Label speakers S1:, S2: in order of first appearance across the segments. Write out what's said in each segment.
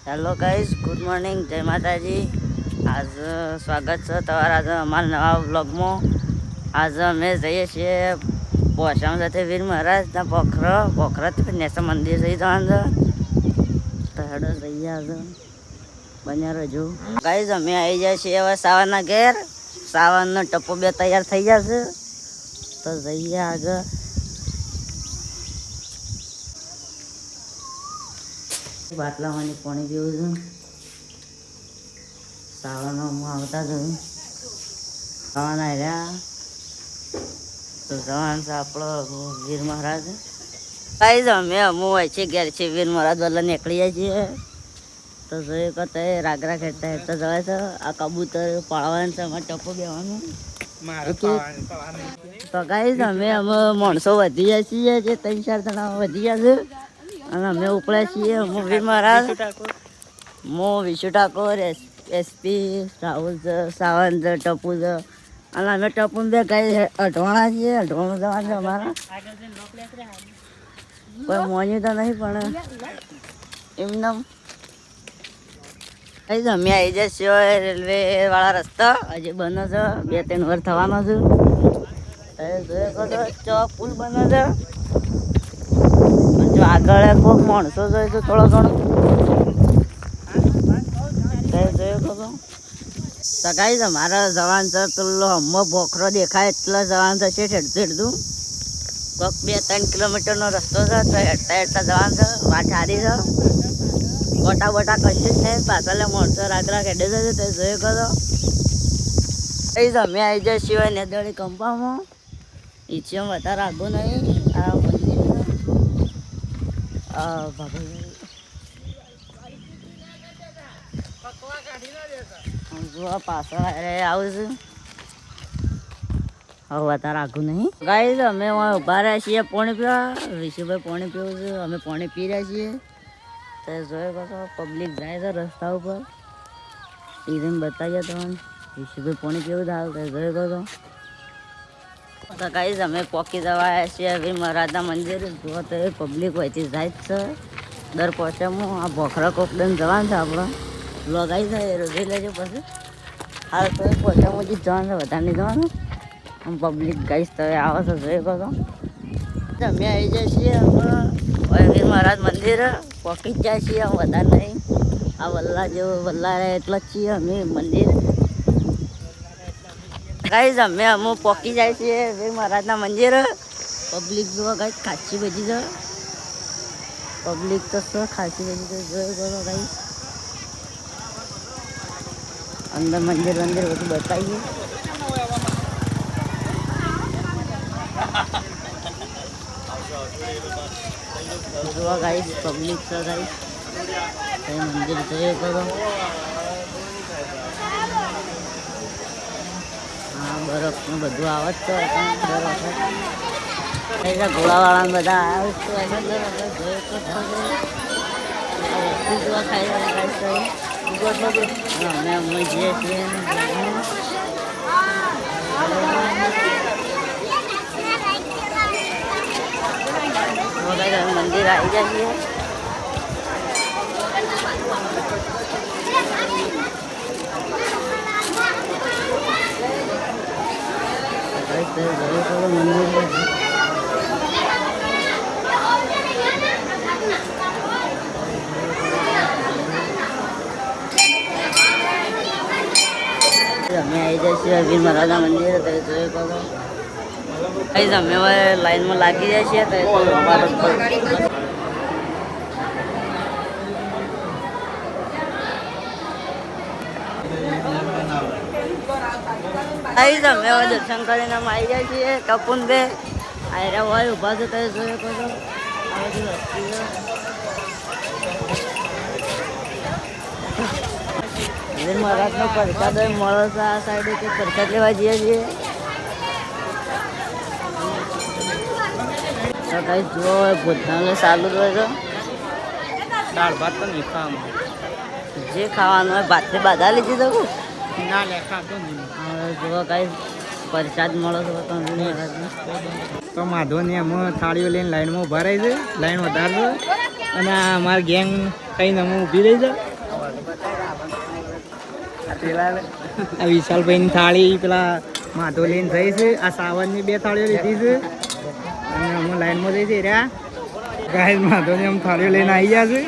S1: Hello guys good morning જય માતાજી આજ સ્વાગત છે તમારા આજે અમારા નવા બ્લોગમાં આજે અમે જઈએ છીએ પોસામ સાથે વીર મહારાજના પોખરા પોખરાથી નેસા મંદિર જઈ જવાનું છે હેડો જઈએ આજે બન્યા રજુ ગાઈઝ અમે આવી જાય છીએ હવે સાવરના ઘેર સાવનનો ટપ્પો બે તૈયાર થઈ જશે તો જઈએ આગળ. બાટલામાંની પાણી જેવું છું. સાવનમાં આવતા જોયું સાવન આવ્યા તો જવાન છે આપણો વીર મહારાજ. કઈ જ અમે અમુ હોય છે ઘેર છે. વીર મહારાજ વલ્લા નીકળી જાય છીએ તો જોઈએ કતે રાગરા ખેડતા હેડતા જવાય છે. આ કબૂતર પાળવાનું છે અમારે ટપો બેવાનું. તો કઈ જ અમે અમે માણસો વધી જાય છીએ જે ત્રણ ચાર જણા વધી ગયા છે. અને અમે ઉપડ્યા છીએ હું મહારાજ. હું વિશુ ઠાકોર એસ એસપી રાહુલ સાવંત ટપુ છે અને અમે ટપુ બે કઈ અઢવાણા છીએ અઢવાણું જવાનું છે અમારા. કોઈ મોન્યું તો નહીં પણ એમને કઈ અમે આવી જશો રેલવે વાળા રસ્તા. હજી બને છે બે ત્રણ વાર થવાનો છું. હવે જોયો કરો ચો પુલ બને છે. જો આગળ કોઈક માણસો જોઈએ તો થોડો ઘણો તો કઈ છે મારા જવાન છે પેલો હમો ભોખરો દેખાય એટલો જવાન થશે ઠેડતું હેડતું કોઈક બે ત્રણ કિલોમીટરનો રસ્તો છે, તો હેડતા હેડતા જવાન છે વાટ હારી છે. ગોટા બોટા કશું જ નહીં પાછળ માણસો રાગરા હેડે છે, તે જોયો કરો એ અમે આવી જાય સિવાય નેદળી કંપામાં. ઈચ્છે વધારે આગું નહીં આ મંદિર આ બાબા જો પાછળ આવું હવે વધારે આગું નહીં ગાઈ અમે ઊભા રહ્યા છીએ પાણી પીવા ઋષિભાઈ પાણી પીવું છે અમે પાણી પી રહ્યા છીએ તો જોયો કહો પબ્લિક જાય છે રસ્તા ઉપર ટીવીને બતાવીએ તમને ઋષિભાઈ પાણી પીવું થાય તો જોયો કહો તો ગાઈઝ અમે પોકી જવા છીએ. હવે મહારાજના મંદિર જુઓ તો પબ્લિક હોયથી જાય જ છે. દર હું આ ભોખરા કોકડન જવાનું છે આપણે લગાઈ જાય રોજી લેજો પછી. હાલ તો એ પોચામાં જ જવાનું છે, વધારે નહીં જવાનું. આમ પબ્લિક ગાઈશ તો આવે છે, જોઈ કહો અમે આવી જાય છીએ હવે મહારાજ મંદિર. પોકી જ જાય છીએ વધારે નહીં. આ વલ્લા જેવું વલ્લા એટલા જ છીએ અમે મંદિર. ગાઈઝ અમે અમુક પોકી જાય છીએ વીર મહારાજના મંદિર. પબ્લિક જોવા ગાઈ ખાસી બધી છે. પબ્લિક તો શું ખાસી બધી છે, જોઈ કરો ગાઈ અંદર મંદિર મંદિર બધું બતાવીએ. જોવા ગાઈ પબ્લિક છે ગાઈ મંદિર જોઈ કરો બરફનું બધું આવે જ તો અહીંયા બધા આવે તો છે. અમે અમે જઈએ છીએ મંદિર આવી જઈએ કઈ તો જવું તો મંદિર અમે આવી જાય વીર મહારાજના મંદિર અમે હવે લાઈનમાં લાગી જાય છીએ તો એ તો આવી તમે હવે દર્શન કરીને અમે આવી જાય છીએ. કપૂન બે. આયરા હોય ઊભા છે જોઈ કહો આ બધી વસ્તી મહારાજનો પ્રસાદ હોય મળે આ સાઈડે તે પ્રસાદ લેવા જઈએ છીએ. તો કઈ જુઓ ભોજનાલય ચાલુ જ હોય
S2: દાળ ભાત નહીં ખાવામાં.
S1: જે ખાવાનું હોય ભાતની બાધા લીધી શકું
S2: ના લે ખાતો નહીં.
S1: જુઓ કઈ પ્રસાદ છો છે તો માધો
S2: તો અમે થાળીઓ લઈને લાઈનમાં ઊભા રહી છે, લાઈન વધારજો. અને અમારી ગેંગ થઈને અમે ઊભી રહી છે. આ વિશાલભાઈની થાળી પેલા માધો લઈને થઈ છે, આ સાવનની બે થાળીઓ લીધી છે. અને અમે લાઈનમાં જઈ જઈ રહ્યા. ગાય માધોની આમ થાળીઓ લઈને આવી ગયા છે.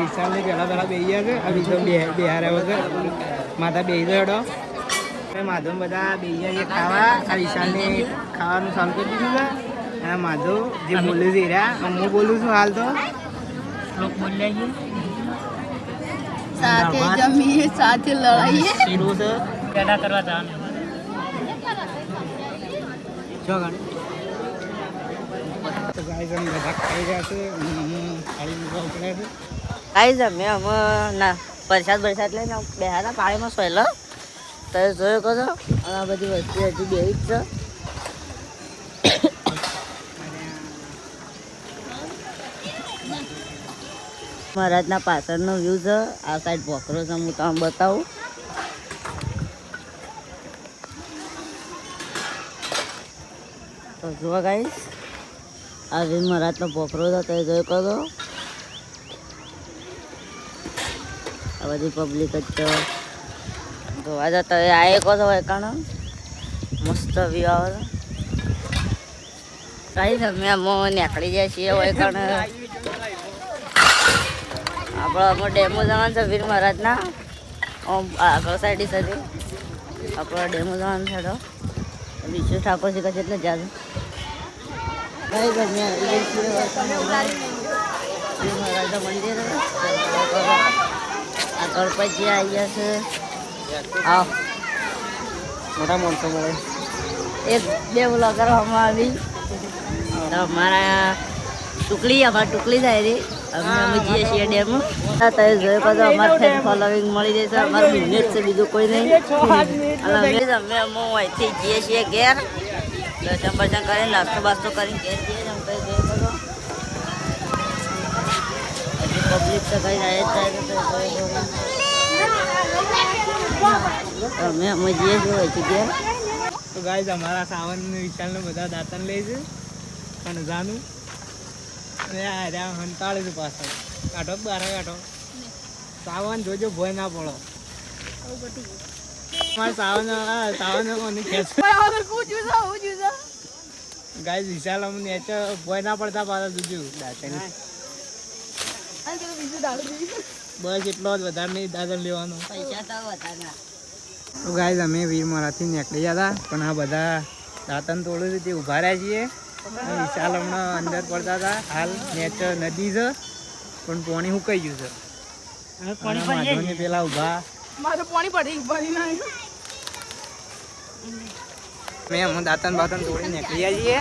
S2: વિશાલને પહેલા પહેલા બેસી ગયા છે. આ વિશાલ બે આવ્યો છે માતા બેસી ગયો હેડો માધો બધા બેસી ગયા ખાવા આ વિશાલને ખાવાનું ચાલુ કરી દીધું છે. અને માધવ જે બોલ્યું છે રહ્યા. હું બોલું છું હાલ તો.
S3: સાથે જમીએ સાથે લડાઈએ.
S2: શીરો છે. પેડા કરવા જવાનું. જો છે.
S1: ગાઈઝ અમે અમે ના વરસાદ વરસાદ લઈને બેહાના પાણીમાં સોયલો. તો જોયો કહો આ બધી વસ્તુ હજી બે છે. મહારાજના પાછળનો વ્યૂ છે. આ સાઈડ ભોખરો છે, હું તમને બતાવું. તો જુઓ ગાઈશ આ વીર મહારાજનો ભોખરો છે તે જોઈ કહો આ બધી પબ્લિક જ છે જોવા જતા હોય. આ એક હતો મસ્ત વ્યૂ છે કઈ અમે નીકળી જાય છીએ, હોય અમે ડેમો જવાનું છે વીર મહારાજના. આગળ સાઈડ. સુધી આપણે ડેમો જવાનું છે તો વિશ્વ ઠાકોર છે કશે એટલે જાજુ. કઈ મહારાજના મંદિર. આ ગણપતજી આવી ગયા છે આવ.
S2: મોટા માણસો મળે.
S1: એક બે બ્લોગર હમણાં આવી. તો અમારા ટુકડી અમારી ટુકડી થાય રહી અમે અમે જઈએ છીએ ડેમ. તમે જોયું કહો અમારે ફેન ફોલોવિંગ મળી જશે અમારું બિઝનેસ છે બીજું કોઈ નહીં. અને અમે અમે અમે અહીંથી જઈએ છીએ ઘેર. દર્શન બર્શન કરીને નાસ્તો બાસ્તો કરીને ઘેર જઈએ છીએ. અમે તો જોયું પબ્લિક તો કઈ જાય જ જાય છે તો જોયું કહો તો. અમે જઈએ
S2: તો અમારા સાવન વિશાલને બધા દાંતન લે છે અને જાનું. અને આ હંતાળે છે પાછળ. કાઢો બારા કાઢો? સાવન જોજો ભોય ના પડો. મારે સાવન સાવન મને ખેંચ ગાઈસ વિશાલ અમને નેચ ભોય ના પડતા પાછા જોજો. દાંતન બસ એટલો જ વધારે નહીં દાદન લેવાનો.
S1: પૈસા તો વધારે.
S2: તો ગાઈઝ અમે વીરમોરાથી નીકળી ગયા હતા પણ આ બધા દાંતન તોડું છે તે ઊભા રહ્યા છીએ. વિશાલ હમણાં અંદર પડતા હતા હાલ નેચર નદી છે પણ પાણી સુકાઈ ગયું છે. માધવને પેલા ઊભા.
S3: મારે પાણી પડી પડી ના
S2: મેં હું દાંતન બાતન તોડી નીકળી ગયા છીએ.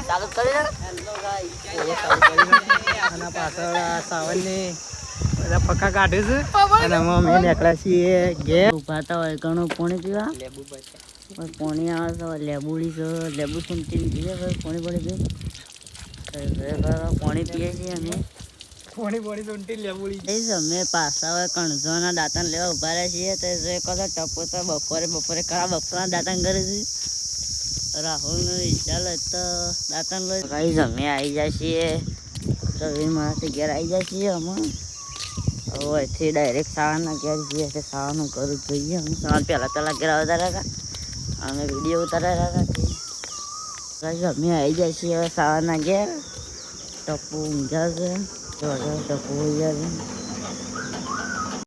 S2: અને પાછળ સાવનની બધા પક્કા કાઢે છે. અને નીકળ્યા છીએ ઘેર.
S1: ઊભા હતા હોય ઘણું પાણી પીવા પણ આવે તો લેબુડી છે લેબુ સુમતી પીએ ભાઈ પીએ તો પાણી પીએ છીએ અમે.
S2: પોણી પોણી સુંટી લેબુડી
S1: એ અમે પાછા હોય કણઝોના દાંતણ લેવા ઊભા રહ્યા છીએ. તો જે કહો ટપો તો બપોરે બપોરે કરા બપોરના દાંતણ કરે છે. રાહુલ ને વિશાલ તો દાંતણ લો. કઈ અમે આવી જાય છીએ. મારાથી ઘેર આવી જાય છીએ અમે અહીંથી ડાયરેક્ટ શાળાના ઘેર જઈએ છે શાળાનું ઘર જોઈએ. અમે સવાર પહેલાં પહેલાં ઘેર આવતા હતા વીડિયો ઉતાર્યા હતા કે અમે આવી જાય છીએ હવે શાળાના ઘેર. ટપુ ઊંઘ્યા છે. ટપુ ઊંઘ્યા છે.